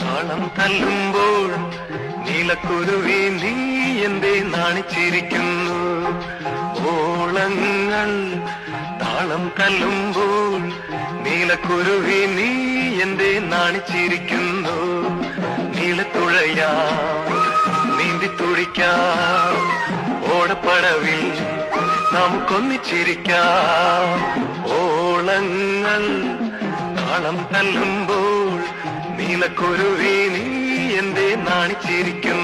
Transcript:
താളം തല്ലുമ്പോൾ നീലക്കുരുവി നീ എന്തേ നാണിച്ചിരിക്കുന്നു? ഓളങ്ങൾ താളം തല്ലുമ്പോൾ നീലക്കുരുവി നീ എന്തേ നാണിച്ചിരിക്കുന്നു? നീലത്തുഴയാ നീന്തി തുഴിക്കാം ഓടപ്പടവിൽ നമുക്കൊന്നിച്ചിരിക്കാം. ഓളങ്ങൾ താളം തല്ലുമ്പോൾ നീലക്കുരുവി നീ എന്തേ നാണിച്ചിരിക്കുന്നു?